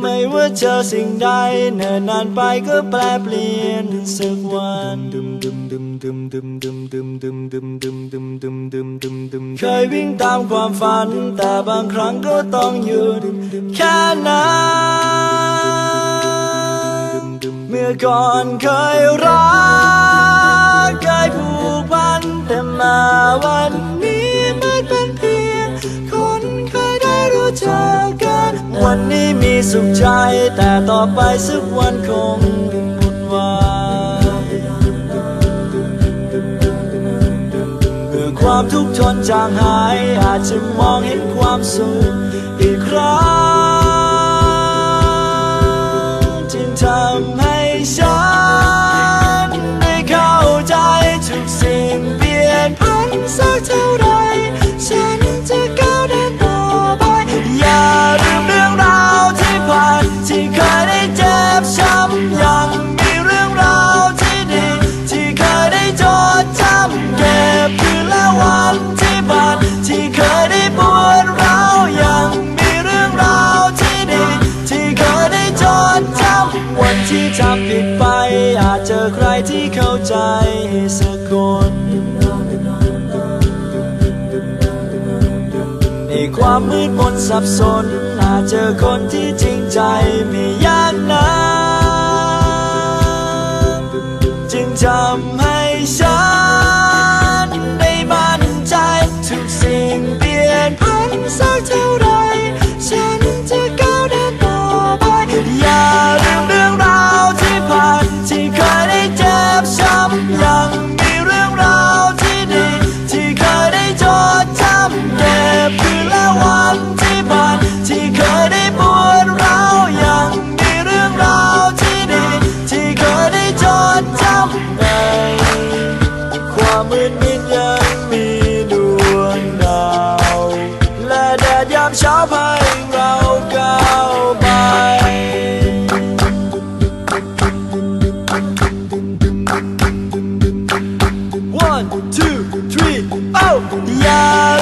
ไม่ว่าเจอสิ่งใดเนิ่นนานไปก็แปลเปลี่ยนสักวันเคยวิ่งตามความฝัน แต่บางครั้งก็ต้องหยุดแค่นั้นเมื่อก่อนเคยรักเคยผูกพันแต่มาวัน สุขใจ แต่ต่อไปสักวันคงหมดวังเมื่อความทุกข์ทนจางหาย อาจจะมองเห็นความสุขอีกครั้งจึงทำให้ฉัน วันที่ทำผิดไปอาจเจอใครที่เข้าใจสักคนในความมืดมนสับสน อาจเจอคนที่จริงใจไม่ยากนะจึงทำให้ฉัน ช้าพาให้เราก้าวไป One two three เอ้าอย่า